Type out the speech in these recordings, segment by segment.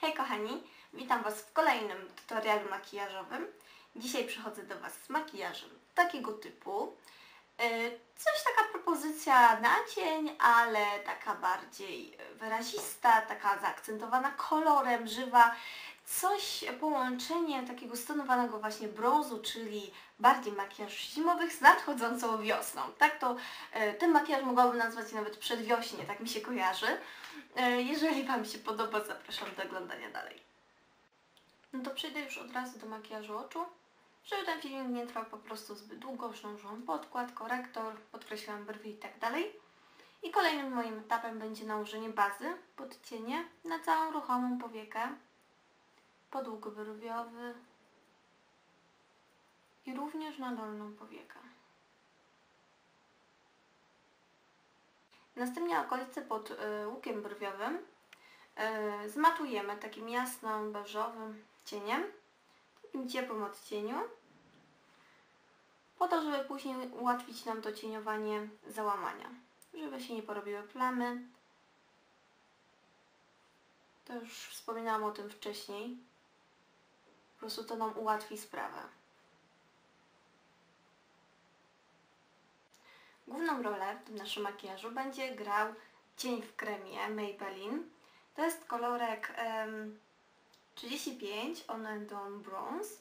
Hej kochani, witam Was w kolejnym tutorialu makijażowym. Dzisiaj przychodzę do Was z makijażem takiego typu. Yy, Coś taka propozycja na dzień, ale taka bardziej wyrazista, taka zaakcentowana kolorem, żywa. Coś, połączenie takiego stonowanego właśnie brązu, czyli bardziej makijaż zimowych z nadchodzącą wiosną. Tak to yy, ten makijaż mogłabym nazwać nawet przedwiośnie, tak mi się kojarzy. E, Jeżeli Wam się podoba, zapraszam do oglądania dalej. No to przejdę już od razu do makijażu oczu. Żeby ten filmik nie trwał po prostu zbyt długo, nałożyłam podkład, korektor, podkreśliłam brwi i tak dalej. I kolejnym moim etapem będzie nałożenie bazy, podcienie na całą ruchomą powiekę, podług brwiowy i również na dolną powiekę. Następnie okolice pod y, łukiem brwiowym y, zmatujemy takim jasno beżowym cieniem, takim ciepłym odcieniu, po to, żeby później ułatwić nam to cieniowanie załamania, żeby się nie porobiły plamy. To już wspominałam o tym wcześniej. Po prostu to nam ułatwi sprawę. Główną rolę w tym naszym makijażu będzie grał cień w kremie Maybelline. To jest kolorek em, 35 On and On Bronze.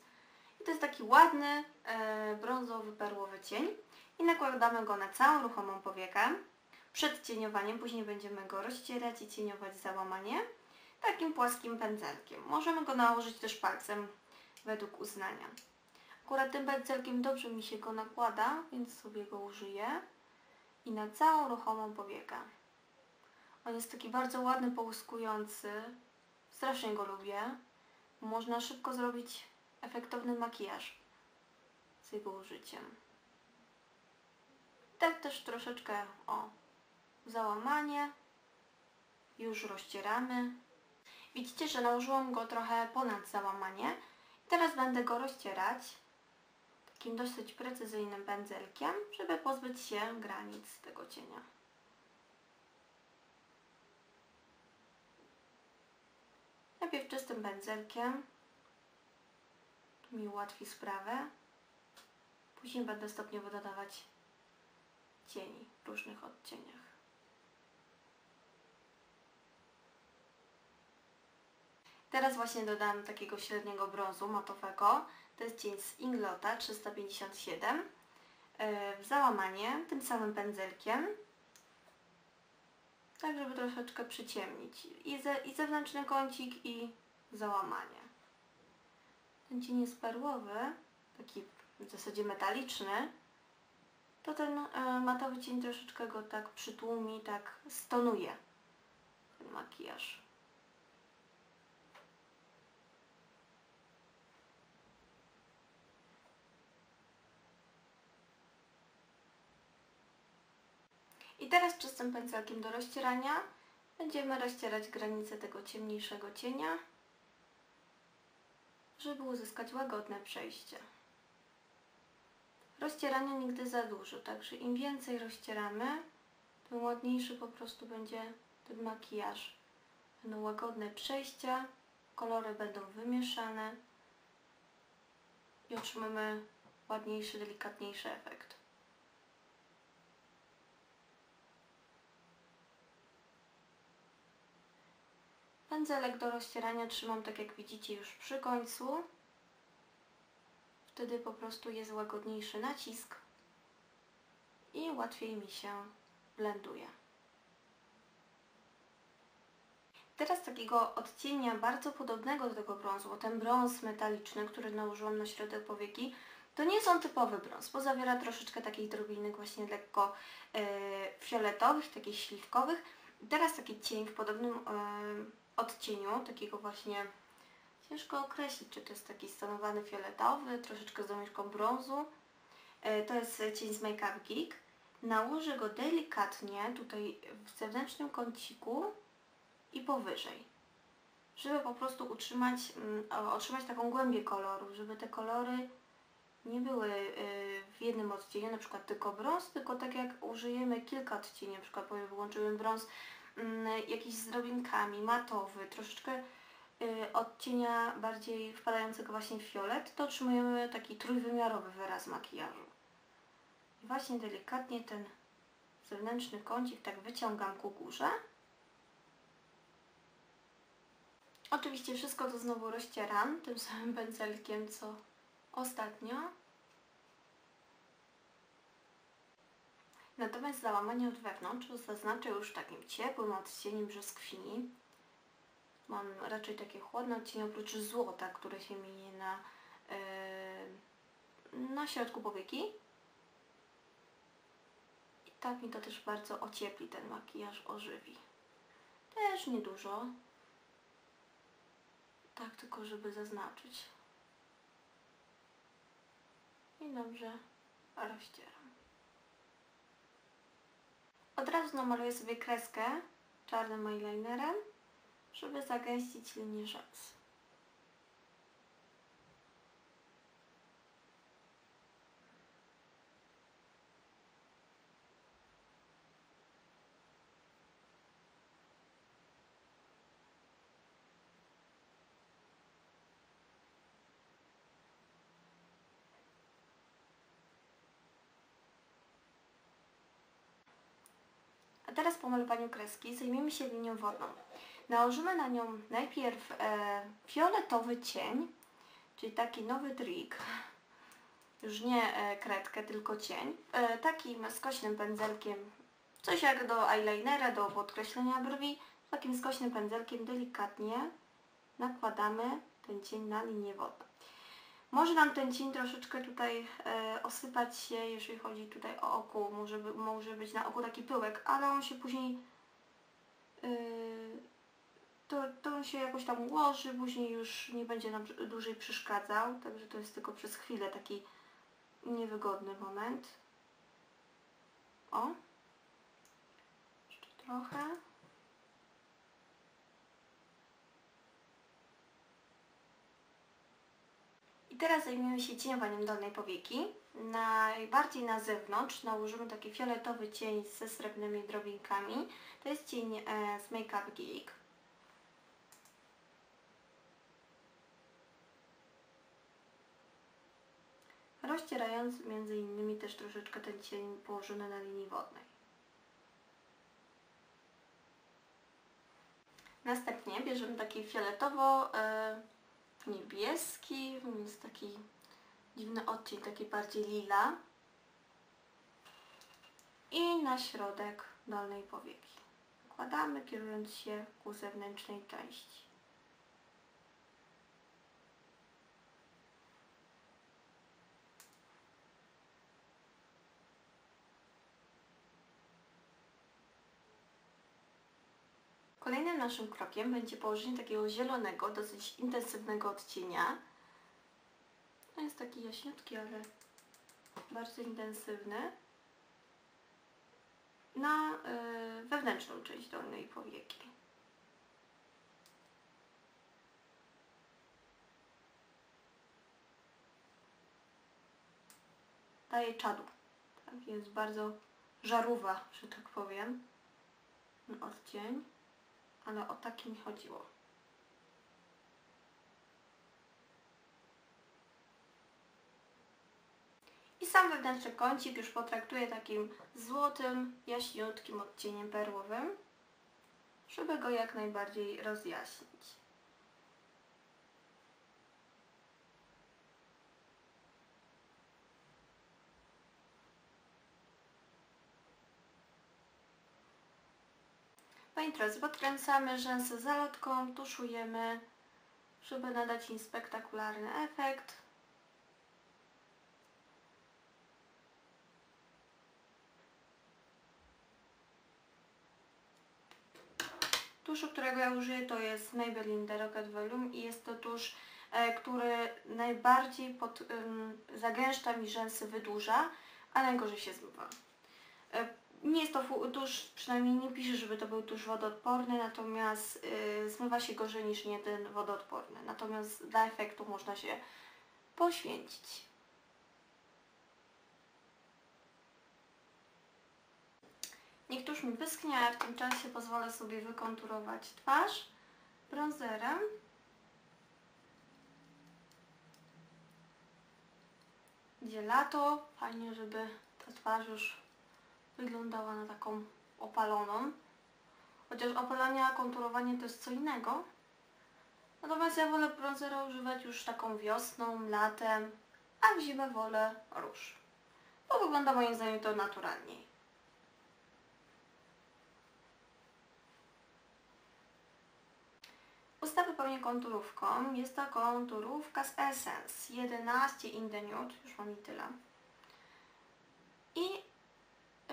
I to jest taki ładny, e, brązowy, perłowy cień. I nakładamy go na całą ruchomą powiekę. Przed cieniowaniem później będziemy go rozcierać i cieniować załamanie takim płaskim pędzelkiem. Możemy go nałożyć też palcem według uznania. Akurat tym pędzelkiem dobrze mi się go nakłada, więc sobie go użyję. I na całą ruchomą powiekę. On jest taki bardzo ładny, połyskujący. Strasznie go lubię. Można szybko zrobić efektowny makijaż z jego użyciem. Tak też troszeczkę, o, załamanie. Już rozcieramy. Widzicie, że nałożyłam go trochę ponad załamanie. Teraz będę go rozcierać takim dosyć precyzyjnym pędzelkiem, żeby pozbyć się granic tego cienia. Najpierw czystym pędzelkiem, to mi ułatwi sprawę. Później będę stopniowo dodawać cieni w różnych odcieniach. Teraz właśnie dodam takiego średniego brązu matowego. To jest cień z Inglota 357 e, w załamanie tym samym pędzelkiem. Tak, żeby troszeczkę przyciemnić. I, ze, i zewnętrzny kącik i załamanie. Ten cień jest perłowy, taki w zasadzie metaliczny. To ten e, matowy cień troszeczkę go tak przytłumi, tak stonuje ten makijaż. I teraz czystym pędzelkiem do rozcierania będziemy rozcierać granice tego ciemniejszego cienia, żeby uzyskać łagodne przejście. Rozcierania nigdy za dużo, także im więcej rozcieramy, tym ładniejszy po prostu będzie ten makijaż. Będą łagodne przejścia, kolory będą wymieszane i otrzymamy ładniejszy, delikatniejszy efekt. Pędzelek do rozcierania trzymam tak jak widzicie już przy końcu. Wtedy po prostu jest łagodniejszy nacisk i łatwiej mi się blenduje. Teraz takiego odcienia bardzo podobnego do tego brązu, ten brąz metaliczny, który nałożyłam na środek powieki, to nie są typowy brąz, bo zawiera troszeczkę takich drobinek właśnie lekko e, fioletowych, takich śliwkowych. Teraz taki cień w podobnym e, odcieniu, takiego właśnie ciężko określić, czy to jest taki stonowany fioletowy, troszeczkę z domieszką brązu. E, to jest cień z Make Up Geek. Nałożę go delikatnie tutaj w zewnętrznym kąciku i powyżej, żeby po prostu utrzymać, mm, otrzymać taką głębię koloru, żeby te kolory nie były y, w jednym odcieniu, na przykład tylko brąz, tylko tak jak użyjemy kilka odcieni, na przykład powiem, brąz jakiś z drobinkami, matowy, troszeczkę y, odcienia bardziej wpadającego właśnie w fiolet, to otrzymujemy taki trójwymiarowy wyraz makijażu. I właśnie delikatnie ten zewnętrzny kącik tak wyciągam ku górze. Oczywiście wszystko to znowu rozcieram tym samym pędzelkiem co ostatnio. Natomiast załamanie od wewnątrz zaznaczę już takim ciepłym odcieniem brzoskwini. Mam raczej takie chłodne odcienie oprócz złota, które się minie na, yy, na środku powieki. I tak mi to też bardzo ociepli ten makijaż, ożywi. Też niedużo. Tak tylko, żeby zaznaczyć. I dobrze rozcieram. Od razu namaluję sobie kreskę czarnym eyelinerem, żeby zagęścić linię rzęs. Teraz po malowaniu kreski zajmiemy się linią wodną. Nałożymy na nią najpierw e, fioletowy cień, czyli taki nowy trik, już nie e, kredkę, tylko cień, e, takim skośnym pędzelkiem, coś jak do eyelinera, do podkreślenia brwi, takim skośnym pędzelkiem delikatnie nakładamy ten cień na linię wodną. Może nam ten cień troszeczkę tutaj e, osypać się, jeżeli chodzi tutaj o oku, może, by, może być na oku taki pyłek, ale on się później e, to, to on się jakoś tam ułoży, później już nie będzie nam dłużej przeszkadzał, także to jest tylko przez chwilę taki niewygodny moment. O! Jeszcze trochę. Teraz zajmiemy się cieniowaniem dolnej powieki. Najbardziej na zewnątrz nałożymy taki fioletowy cień ze srebrnymi drobinkami. To jest cień e, z Make Up Geek. Rozcierając między innymi też troszeczkę ten cień położony na linii wodnej. Następnie bierzemy taki fioletowo e, niebieski, jest taki dziwny odcień, taki bardziej lila. I na środek dolnej powieki. Nakładamy, kierując się ku zewnętrznej części. Naszym krokiem będzie położenie takiego zielonego, dosyć intensywnego odcienia. To jest taki jaśniutki, ale bardzo intensywny. Na y, wewnętrzną część dolnej powieki. Daje czadu. Tak, jest bardzo żarówa, że tak powiem. Odcień ale o taki mi chodziło. I sam wewnętrzny kącik już potraktuję takim złotym, jaśniutkim odcieniem perłowym, żeby go jak najbardziej rozjaśnić. Moi drodzy, podkręcamy rzęsy zalotką, tuszujemy, żeby nadać im spektakularny efekt. Tuszu, którego ja użyję to jest Maybelline The Rocket Volume i jest to tusz, e, który najbardziej pod, zagęszcza mi rzęsy, wydłuża, a najgorzej się zmywa. Nie jest to tusz, przynajmniej nie pisze, żeby to był tusz wodoodporny, natomiast yy, zmywa się gorzej niż nie ten wodoodporny. Natomiast dla efektu można się poświęcić. Niech tusz mi wyschnie, a w tym czasie pozwolę sobie wykonturować twarz bronzerem. Gdzie lato, fajnie, żeby ta twarz już wyglądała na taką opaloną. Chociaż opalanie a konturowanie to jest co innego. Natomiast ja wolę bronzera używać już taką wiosną, latem, a w zimę wolę róż. Bo wygląda moim zdaniem to naturalniej. Usta wypełnię konturówką. Jest to konturówka z Essence 11 in the nude. Już mam i tyle. I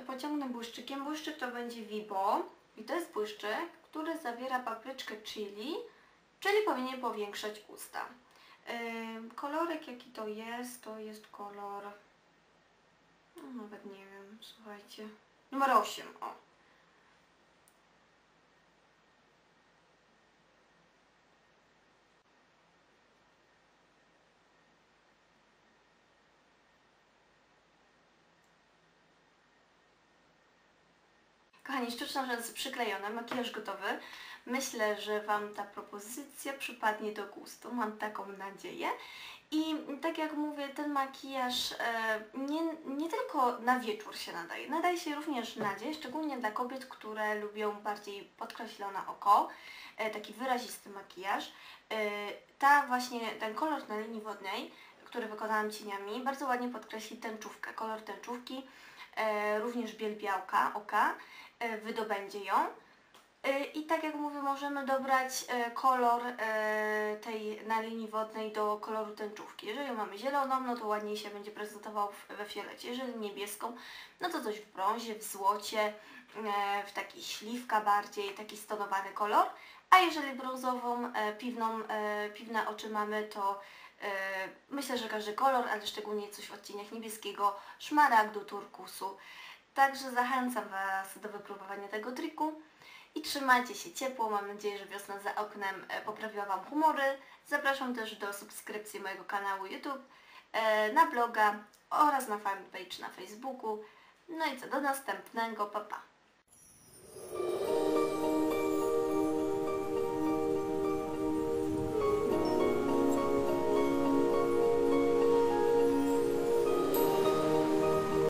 pociągnę błyszczykiem. Błyszczyk to będzie Vibo. I to jest błyszczyk, który zawiera papryczkę chili, czyli powinien powiększać usta. Yy, kolorek jaki to jest, to jest kolor... No, nawet nie wiem, słuchajcie. Numer 8, o. Kochani, sztuczne rzęsy przyklejone, makijaż gotowy. Myślę, że Wam ta propozycja przypadnie do gustu, mam taką nadzieję. I tak jak mówię, ten makijaż e, nie, nie tylko na wieczór się nadaje, nadaje się również na dzień, szczególnie dla kobiet, które lubią bardziej podkreślone oko, e, taki wyrazisty makijaż. E, ta właśnie, ten kolor na linii wodnej, który wykonałam cieniami, bardzo ładnie podkreśli tęczówkę, kolor tęczówki, również biel białka oka, wydobędzie ją. E, I tak jak mówię, możemy dobrać e, kolor e, tej na linii wodnej do koloru tęczówki. Jeżeli mamy zieloną, no to ładniej się będzie prezentował we fiolecie. Jeżeli niebieską, no to coś w brązie, w złocie, e, w taki śliwka bardziej, taki stonowany kolor. A jeżeli brązową, e, piwną, e, piwne oczy mamy, to e, myślę, że każdy kolor, ale szczególnie coś w odcieniach niebieskiego, szmaragdu, turkusu. Także zachęcam Was do wypróbowania tego triku i trzymajcie się ciepło. Mam nadzieję, że wiosna za oknem e, poprawiła Wam humory. Zapraszam też do subskrypcji mojego kanału YouTube, e, na bloga oraz na fanpage na Facebooku. No i co, do następnego, pa pa!